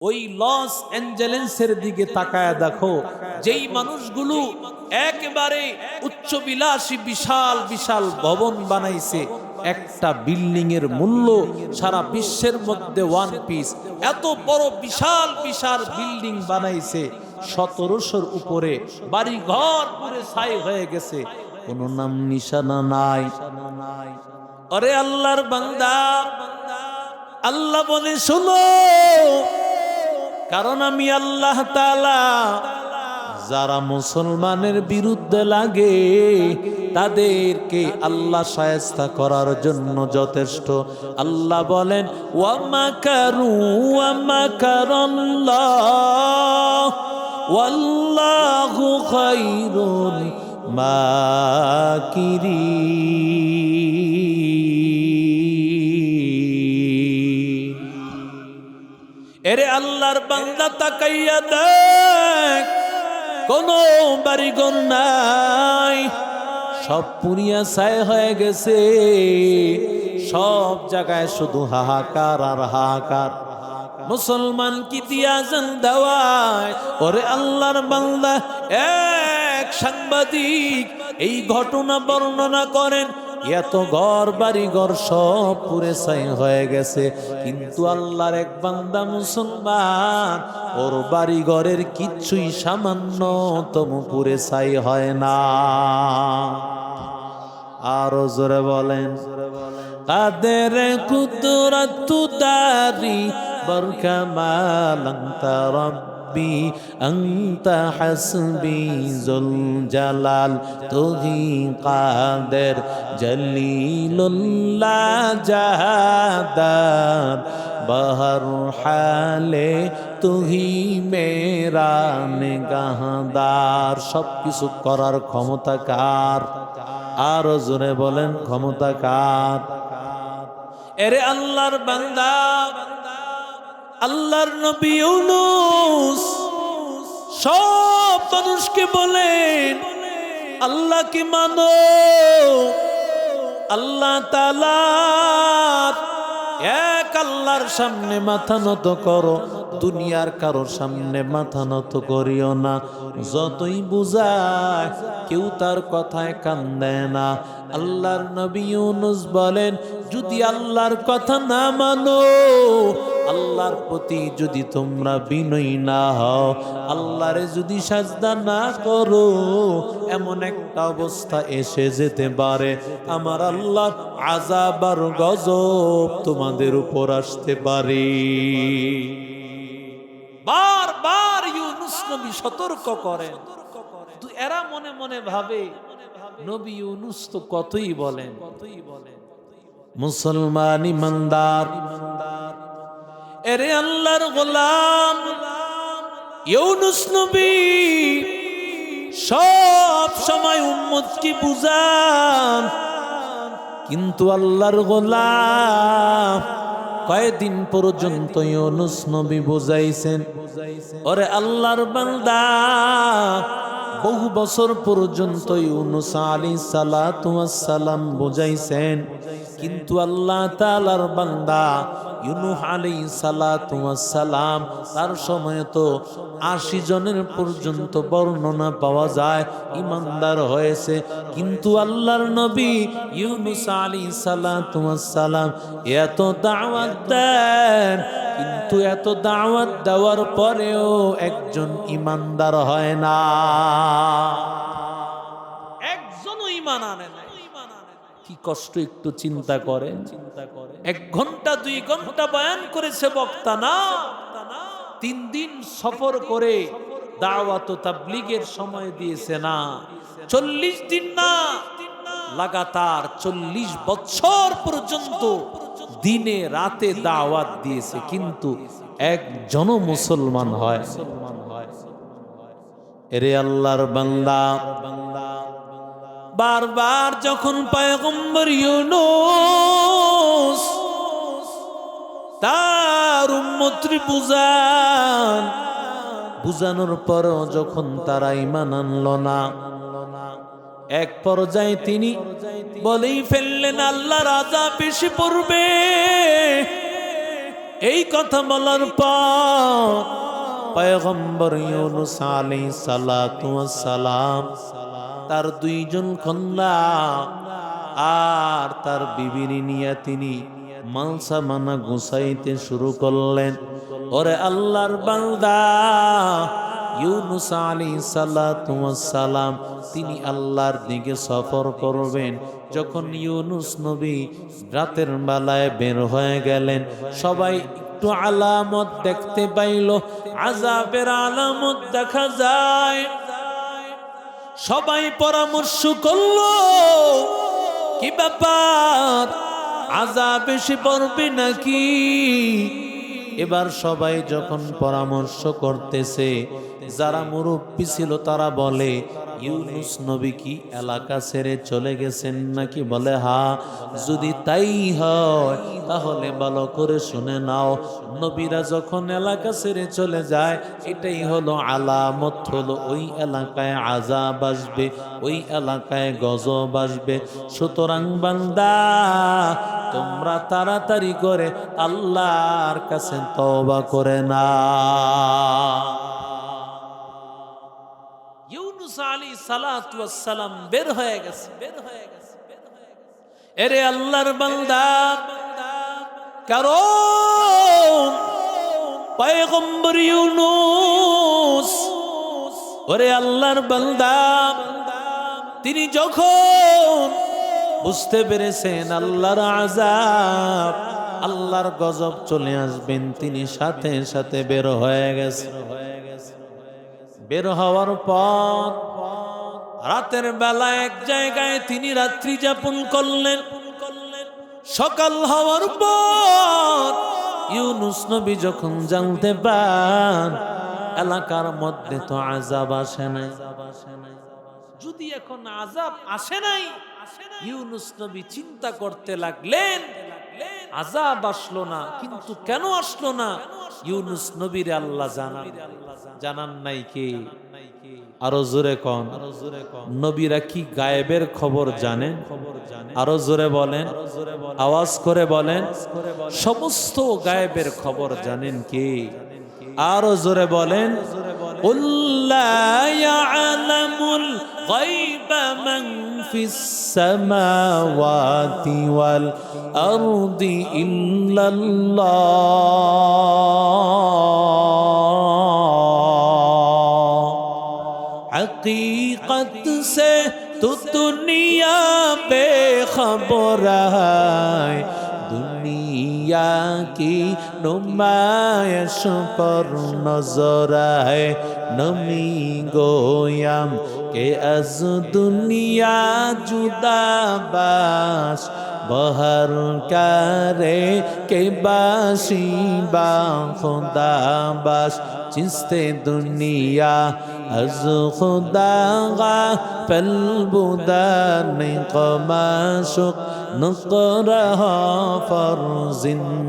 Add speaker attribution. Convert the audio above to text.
Speaker 1: ওই লস অ্যাঞ্জেলেন্সের দিকে তাকায় দেখো, যেই মানুষগুলো একেবারে উচ্চ বিলাসী বিশাল বিশাল ভবন বানাইছে, একটা বিল্ডিং এর মূল্য সারা বিশ্বের মধ্যে ওয়ান পিস এত বড় বিশাল বিশাল বিল্ডিং বানাইছে, সতেরোশোর উপরে বাড়ি ঘর পুরে ছাই হয়ে গেছে। কোনো নাম নিশানা নাই। আরে আল্লাহর বান্দা, আল্লাহ বলে, শুনো কারণ আমি আল্লাহ তালা যারা মুসলমানের বিরুদ্ধে লাগে, তাদেরকে আল্লাহ সায়স্তা করার জন্য যথেষ্ট। আল্লাহ বলেন ওয়ামাকারু ওয়ামাকারাল্লাহ ওয়াল্লাহু এরে আল্লাহর বান্দা তাকাইয়া দেখ, কোন বাড়িঘর নাই। সব পুরিয়া ছায় হয়ে গেছে, সব জায়গায় শুধু হাহাকার আর হাহাকার। মুসলমান কি দিয়াছেন দেওয়ায়? ওরে আল্লাহর বান্দা, এক সাংবাদিক এই ঘটনা বর্ণনা করেন। এত ঘর বাড়ি ঘর সব পুরে ছাই হয়ে গেছে। কিন্তু আল্লাহর এক বান্দা মুসলমান, ওর বাড়ি ঘরের কিচ্ছুই সামান্যতম পুরে ছাই হয় না। আরও জোরে বলেন, কাদের কুদরত দারি বরকামাল আনতা রব্বি, আনতা হাসবি জুল জালাল তুহি কাদের জলিলুল্লাহ জাহাদার বহর হালে তুহি মেরা নিগাহদার। সব কিছু করার ক্ষমতা কার? আরও জোরে বলেন, ক্ষমতা কার? এরে আল্লাহর বান্দা আল্লাহর নবী ইউনুস সব মানুষকে বলেন আল্লাহকে মানো? আল্লাহ তাআলা এক আল্লাহর সামনে মাথা নত করো, দুনিয়ার কারোর সামনে মাথা নত করিও না। যতই বুঝায়, কেউ তার কথায় কান দেয় না। আল্লাহর নবী ইউনুস বলেন, যদি আল্লাহর কথা না মানো আল্লাহর প্রতি যদি তোমরা বিনয়ী না হও, আল্লাহরে যদি সাজদা না করো, এমন একটা অবস্থা এসে যেতে পারে। আমার আল্লাহ আজাব আর গজব তোমাদের উপর আসতে পারে। বারবার ইউনুস নবী সতর্ক কিন্তু এরা মনে মনে ভাবে, নবী ইউনুস তো কতই বলেন কতই বলেন? মুসলমান ইমানদার এরে আল্লাহর গোলাম, ইউনুস নবী, সব সময় উম্মত কি বুঝান। কিন্তু আল্লাহর গোলাম কয়েকদিন পর্যন্ত ইউনুস নবী বুঝাইছেন, ওরে আল্লাহর বান্দা, বহু বছর পর্যন্ত ইউনুস আলী সালাম বুঝাইছেন, কিন্তু আল্লাহ তালার বান্দা ইউনুহ আলী সালাম তার সময় তো আশি জনের পর্যন্ত বর্ণনা পাওয়া যায়, ইমানদার হয়েছে। কিন্তু আল্লাহর নবী ইউনুস আলী সালাম এত দাওয়াত দেন, কিন্তু এত দাওয়াত দেওয়ার পরেও একজন ইমানদার হয় না। একজনও ইমান আনে না কষ্ট একটু চিন্তা করে। এক ঘণ্টা, দুই ঘণ্টা বয়ান করেছে বক্তা না। তিন দিন সফর করে দাওয়াত তাবলিগের সময় দিয়েছে না। চল্লিশ দিন না। লাগাতার চল্লিশ বছর পর্যন্ত দিনে রাতে দাওয়াত দিয়েছে, কিন্তু একজন মুসলমান হয়। এরে আল্লাহর বান্দা। বারবার যখন পয়গম্বর ইউনুস তার উম্মত্রী বুঝান বুঝানোর পর যখন তারা ইমান আনল না, এক পর্যায়ে তিনি বলেই ফেললেন, আল্লাহ রাজা বেশি পড়বে। এই কথা বলার পর পয়গম্বর ইউনুস আলাইহিস সালাম তার দুইজন কন্যা আর তার বিবিরি নিয়ে তিনি মালসা মানা গুছাইতে শুরু করলেন। ওরে আল্লাহর বান্দা, ইউনুস আলী সালাম, তিনি আল্লাহর দিকে সফর করবেন। যখন ইউনুস নবী রাতের বেলায় বের হয়ে গেলেন, সবাই একটু আলামত দেখতে পাইল। আজাবের আলামত দেখা যায়। সবাই পরামর্শ করল কি ব্যাপার? আজা বেশি পড়বে নাকি? এবার সবাই যখন পরামর্শ করতেছে, যারা মুরব্বী ছিল তারা বলে, ইউনুস নবী কি এলাকা ছেড়ে চলে গেছেন নাকি? বলে, হা, যদি তাই হয়, তাহলে ভালো করে শুনে নাও। নবীরা যখন এলাকা ছেড়ে চলে যায়, এটাই হলো আলামত, হলো ওই এলাকায় আজাব আসবে, ওই এলাকায় গজব আসবে। সুতরাং বান্দা তোমরা তাড়াতাড়ি করে আল্লাহর কাছে তওবা করে না ইউনুস সালাম হয়ে গেছে হয়ে গেছে এরে আল্লাহর বান্দা ওরে আল্লাহর বান্দা, তিনি যখন বুঝতে পেরেছেন আল্লাহর আজাব আল্লাহর গজব চলে আসবেন, তিনি সাথে সাথে বের হয়ে গেছে। বের হওয়ার পর রাতের বেলা এক জায়গায় তিনি রাত্রি যাপন করলেন। সকাল হওয়ার পর ইউনুস নবী যখন জানতে পান, এলাকার মধ্যে তো আজাব আসে নাই। যদি এখন আজাব আসে নাই ইউনুস নবী চিন্তা করতে লাগলেন আজাব আসলো না কিন্তু কেন আসলো না? ইউনুস নবীর আল্লাহ জানান। জানান। নাই কে? আরও জোরে কন। নবীরা কি গায়েবের খবর জানেন আরও জোরে বলেন। আওয়াজ করে বলেন। সমস্ত গায়েবের খবর জানেন কে? আরও জোরে বলেন। উল্লায়ালামুল গায়বা মান في السماوات والأرض إلا الله حقیقت سے تو دنیا بے خبر ہے دنیا کی نمائش پر نظر ہے نمی گویم কে আজ দুনিয়া জুদাবাস বহর কারে কে বাসি বা খোদাবাস চিস্তে দুনিয়া از خدا فالبدار نقما شق نقرها فرزندزان